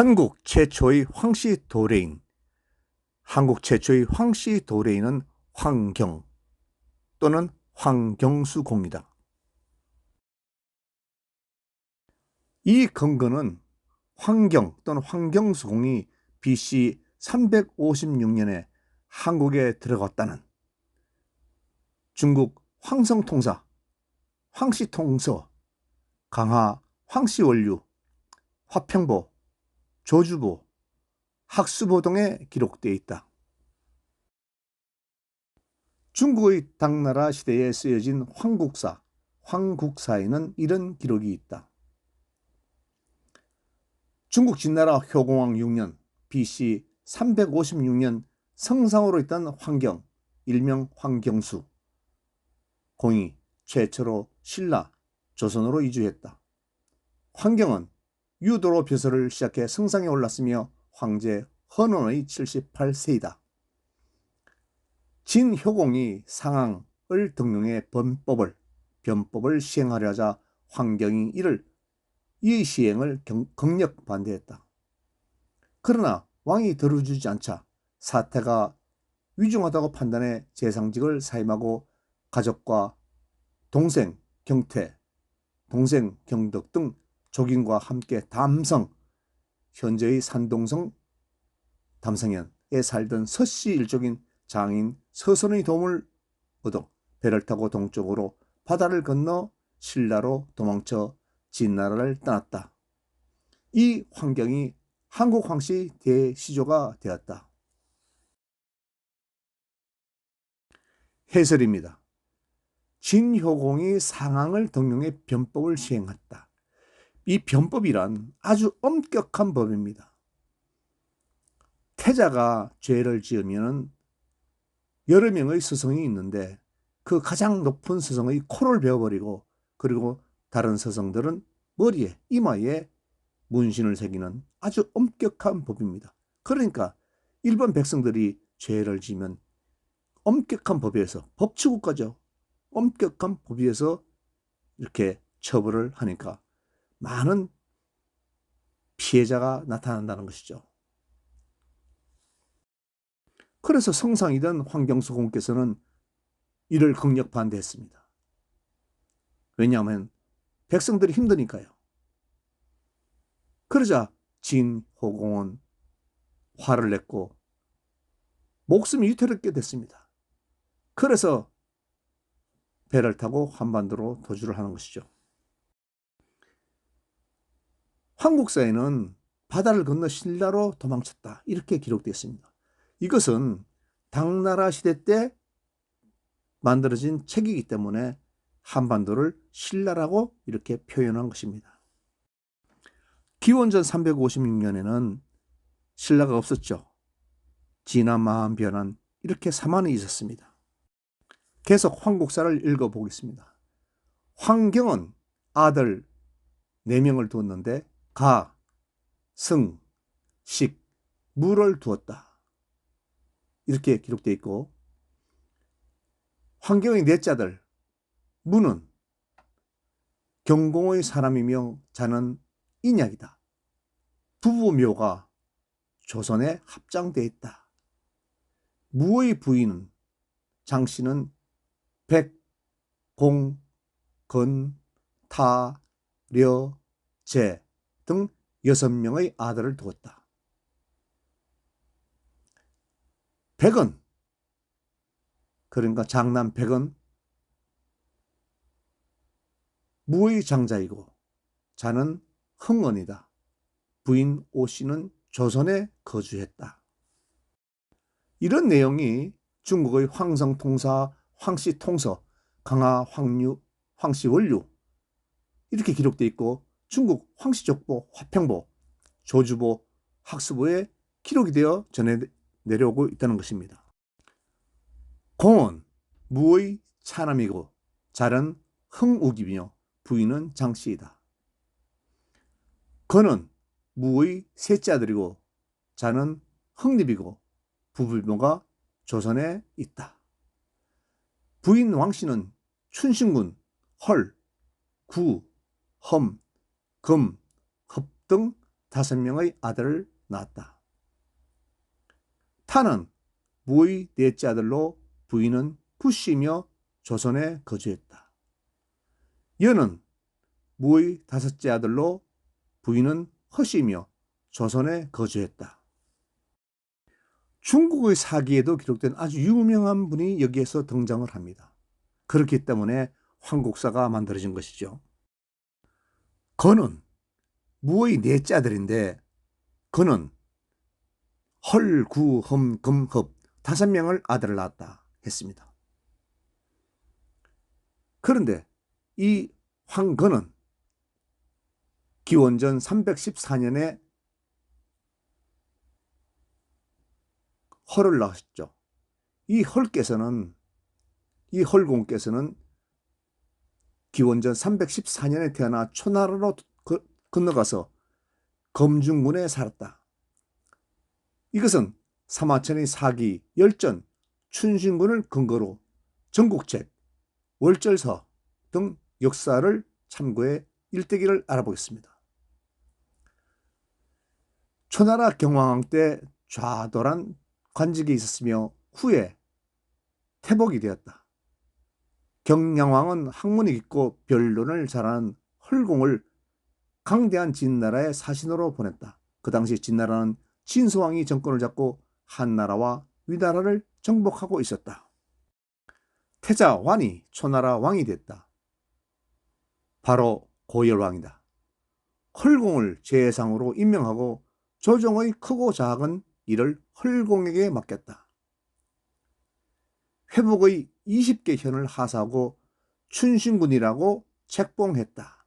한국 최초의 황씨 도레인 한국 최초의 황씨 도레인은 황경 또는 황경수 공이다. 이 근거는 황경 또는 황경수 공이 BC 356년에 한국에 들어갔다는 중국 황성통사, 황씨통서, 강하 황씨원류, 화평보, 조주보, 학수보 등에 기록되어 있다. 중국의 당나라 시대에 쓰여진 황국사, 황국사에는 이런 기록이 있다. 중국 진나라 효공왕 6년 BC 356년 성상으로 있던 황경, 일명 황경수, 공이 최초로 신라, 조선으로 이주했다. 황경은 유도로 벼슬을 시작해 성상에 올랐으며 황제 헌원의 78세이다. 진효공이 상황을 등용해 범법을 변법을 시행하려 하자 황경이 이를 이 시행을 경, 극력 반대했다. 그러나 왕이 들어주지 않자 사태가 위중하다고 판단해 재상직을 사임하고 가족과 동생 경태, 동생 경덕 등 조gin과 함께 담성, 현재의 산동성 담성현에 살던 서씨 일족인 장인 서선의 도움을 얻어 배를 타고 동쪽으로 바다를 건너 신라로 도망쳐 진나라를 떠났다. 이 환경이 한국 황씨 대시조가 되었다. 해설입니다. 진효공이 상황을 등용해 변법을 시행했다. 이 변법이란 아주 엄격한 법입니다. 태자가 죄를 지으면 여러 명의 스승이 있는데 그 가장 높은 스승의 코를 베어버리고 그리고 다른 스승들은 머리에 이마에 문신을 새기는 아주 엄격한 법입니다. 그러니까 일본 백성들이 죄를 지면 엄격한 법에서 법치국가죠. 엄격한 법에서 이렇게 처벌을 하니까 많은 피해자가 나타난다는 것이죠. 그래서 성상이던 황경수 공께서는 이를 극력 반대했습니다. 왜냐하면 백성들이 힘드니까요. 그러자 진호공은 화를 냈고 목숨이 위태롭게 됐습니다. 그래서 배를 타고 한반도로 도주를 하는 것이죠. 한국사에는 바다를 건너 신라로 도망쳤다. 이렇게 기록되어 있습니다. 이것은 당나라 시대 때 만들어진 책이기 때문에 한반도를 신라라고 이렇게 표현한 것입니다. 기원전 356년에는 신라가 없었죠. 진화마한 변한 이렇게 사만이 있었습니다. 계속 황국사를 읽어보겠습니다. 황경은 아들 4명을 두었는데 가, 승, 식, 무를 두었다. 이렇게 기록되어 있고 환경의 넷자들 무는 경공의 사람이며 자는 인약이다. 부부묘가 조선에 합장되어 있다. 무의 부인은 장씨는 백, 공, 건, 타, 려, 제, 등 여섯 명의 아들을 두었다. 백은 그러니까 장남 백은 무의 장자이고 자는 흥언이다. 부인 오씨는 조선에 거주했다. 이런 내용이 중국의 황성통사, 황씨통서, 강하 황류, 황씨원류 이렇게 기록되어 있고 중국 황씨족보, 화평보, 조주보, 학수보에 기록이 되어 전해 내려오고 있다는 것입니다. 공은 무의 차남이고 잘은 흥욱이며 부인은 장씨이다. 건은 무의 셋째 아들이고 자는 흥립이고 부부모가 조선에 있다. 부인 왕씨는 춘신군, 헐, 구, 험, 금, 흡 등 다섯 명의 아들을 낳았다. 타는 무의 넷째 아들로 부인은 부시며 조선에 거주했다. 여는 무의 다섯째 아들로 부인은 허시며 조선에 거주했다. 중국의 사기에도 기록된 아주 유명한 분이 여기에서 등장을 합니다. 그렇기 때문에 황국사가 만들어진 것이죠. 그는 무의 넷째 아들인데 그는 헐, 구, 흠, 금, 흡 다섯 명을 아들을 낳았다 했습니다. 그런데 이 황건은 기원전 314년에 헐을 낳으셨죠. 이 헐께서는 이 헐공께서는 기원전 314년에 태어나 초나라로 거- 건너가서 검중군에 살았다. 이것은 사마천의 사기, 열전, 춘신군을 근거로 전국책, 월절서 등 역사를 참고해 일대기를 알아보겠습니다. 초나라 경왕왕 때 좌도란 관직이 있었으며 후에 태복이 되었다. 경양왕은 학문이 깊고 변론을 잘하는 헐공을 강대한 진나라의 사신으로 보냈다. 그 당시 진나라는 진소왕이 정권을 잡고 한나라와 위나라를 정복하고 있었다. 태자 완이 초나라 왕이 됐다. 바로 고열왕이다. 헐공을 제상으로 임명하고 조정의 크고 작은 일을 헐공에게 맡겼다. 회복의 20개 현을 하사하고 춘신군이라고 책봉했다.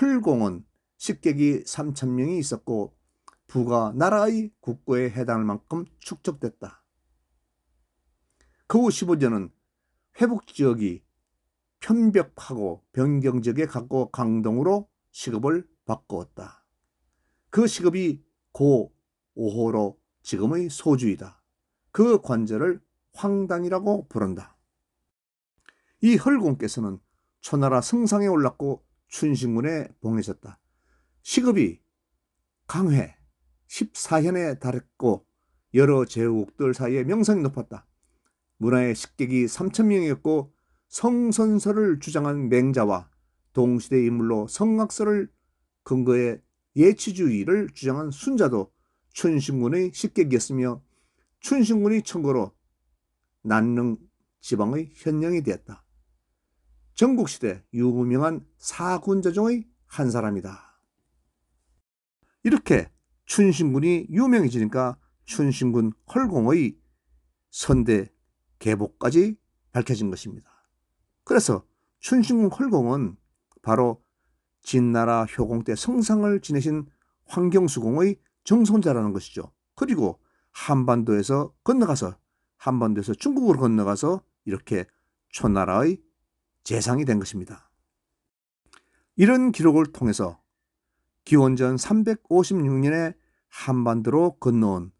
헐공은 식객이 3천명이 있었고 부가 나라의 국고에 해당할 만큼 축적됐다. 그 후 15년은 회복 지역이 편벽하고 변경 지역에 갖고 강동으로 시급을 바꾸었다. 그 시급이 고 5호로 지금의 소주이다. 그 관절을 황당이라고 부른다. 이 헐공께서는 초나라 성상에 올랐고 춘신군에 봉해졌다. 시급이 강회 14현에 달했고 여러 제국들 사이에 명성이 높았다. 문화의 식객이 3천명이었고 성선설을 주장한 맹자와 동시대 인물로 성악설을 근거해 예치주의를 주장한 순자도 춘신군의 식객이었으며 춘신군이 청거로 난릉 지방의 현령이 되었다. 전국시대 유명한 사군자 중의 한 사람이다. 이렇게 춘신군이 유명해지니까 춘신군 헐공의 선대 계복까지 밝혀진 것입니다. 그래서 춘신군 헐공은 바로 진나라 효공 때 성상을 지내신 황경수공의 정손자라는 것이죠. 그리고 한반도에서 건너가서 한반도에서 중국으로 건너가서 이렇게 초나라의 재상이 된 것입니다. 이런 기록을 통해서 기원전 356년에 한반도로 건너온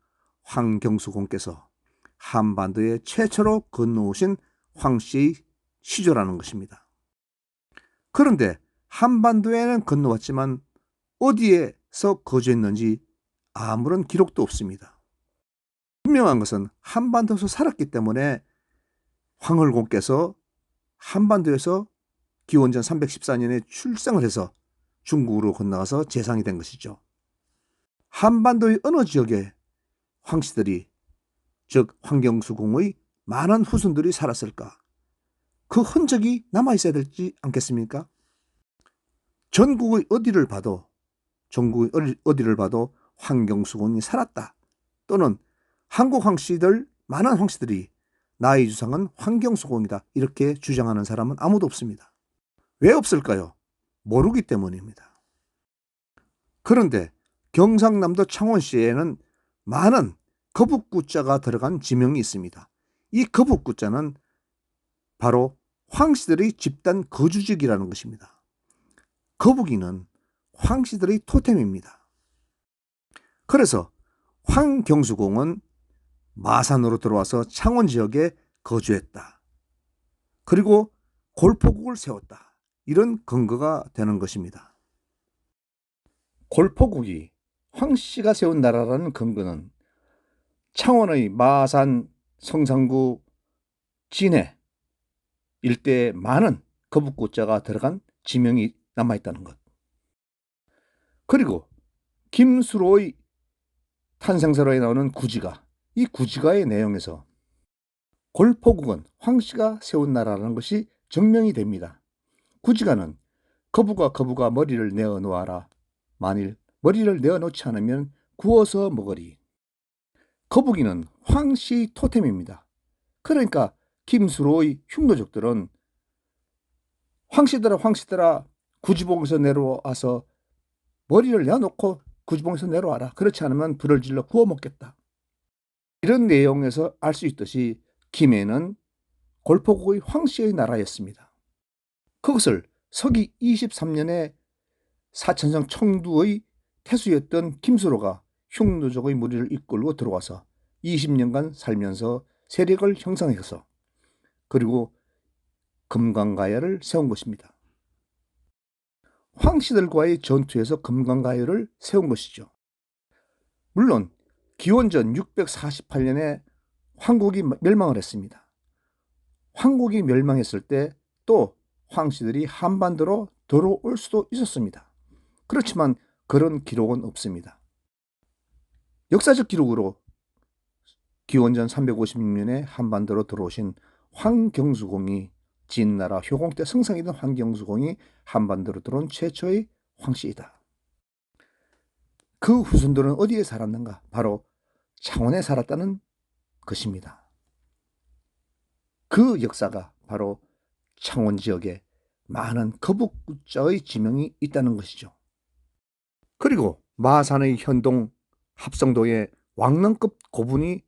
황경수 공께서 한반도에 최초로 건너오신 황씨의 시조라는 것입니다. 그런데 한반도에는 건너왔지만 어디에서 거주했는지 아무런 기록도 없습니다. 분명한 것은 한반도에서 살았기 때문에 황홀공께서 한반도에서 기원전 314년에 출생을 해서 중국으로 건너가서 재상이 된 것이죠. 한반도의 어느 지역에 황씨들이 즉 황경수공의 많은 후손들이 살았을까? 그 흔적이 남아 있어야 되지 않겠습니까? 전국의 어디를 봐도 전국의 어디- 어디를 봐도 황경수공이 살았다. 또는 한국 황씨들 많은 황씨들이 나의 주상은 황경수공이다. 이렇게 주장하는 사람은 아무도 없습니다. 왜 없을까요? 모르기 때문입니다. 그런데 경상남도 창원시에는 많은 거북구자가 들어간 지명이 있습니다. 이 거북구자는 바로 황씨들의 집단 거주지이라는 것입니다. 거북이는 황씨들의 토템입니다. 그래서 황경수공은 마산으로 들어와서 창원 지역에 거주했다. 그리고 골포국을 세웠다. 이런 근거가 되는 것입니다. 골포국이 황 씨가 세운 나라라는 근거는 창원의 마산, 성산구, 진해 일대에 많은 거북구자가 들어간 지명이 남아있다는 것. 그리고 김수로의 탄생서로에 나오는 구지가 이 구지가의 내용에서 골포국은 황씨가 세운 나라라는 것이 증명이 됩니다. 구지가는 거부가 거부가 머리를 내어 놓아라. 만일 머리를 내어 놓지 않으면 구워서 먹으리. 거북이는 황씨 토템입니다. 그러니까 김수로의 흉노족들은 황씨들아 황씨들아 구지봉에서 내려와서 머리를 내어놓고 구지봉에서 내려와라. 그렇지 않으면 불을 질러 구워 먹겠다. 이런 내용에서 알 수 있듯이 김해는 골포국의 황씨의 나라였습니다. 그것을 서기 23년에 사천성 청두의 태수였던 김수로가 흉노족의 무리를 이끌고 들어와서 20년간 살면서 세력을 형성해서 그리고 금강가야를 세운 것입니다. 황씨들과의 전투에서 금강가야를 세운 것이죠. 물론 기원전 648년에 황국이 멸망을 했습니다. 황국이 멸망했을 때 또 황씨들이 한반도로 들어올 수도 있었습니다. 그렇지만 그런 기록은 없습니다. 역사적 기록으로 기원전 356년에 한반도로 들어오신 황경수공이 진나라 효공 때 성상이던 황경수공이 한반도로 들어온 최초의 황씨이다. 그 후손들은 어디에 살았는가? 바로 창원에 살았다는 것입니다. 그 역사가 바로 창원 지역에 많은 거북자의 지명이 있다는 것이죠. 그리고 마산의 현동 합성도에 왕릉급 고분이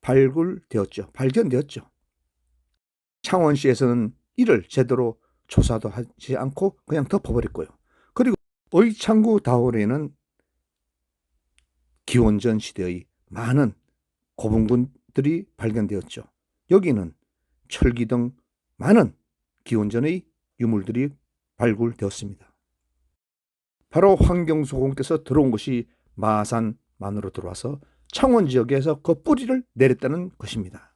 발굴되었죠. 발견되었죠. 창원시에서는 이를 제대로 조사도 하지 않고 그냥 덮어버렸고요. 그리고 의창구 다홀에는 기원전 시대의 많은 고분군들이 발견되었죠. 여기는 철기 등 많은 기원전의 유물들이 발굴되었습니다. 바로 황경수 공께서 들어온 것이 마산만으로 들어와서 창원 지역에서 그 뿌리를 내렸다는 것입니다.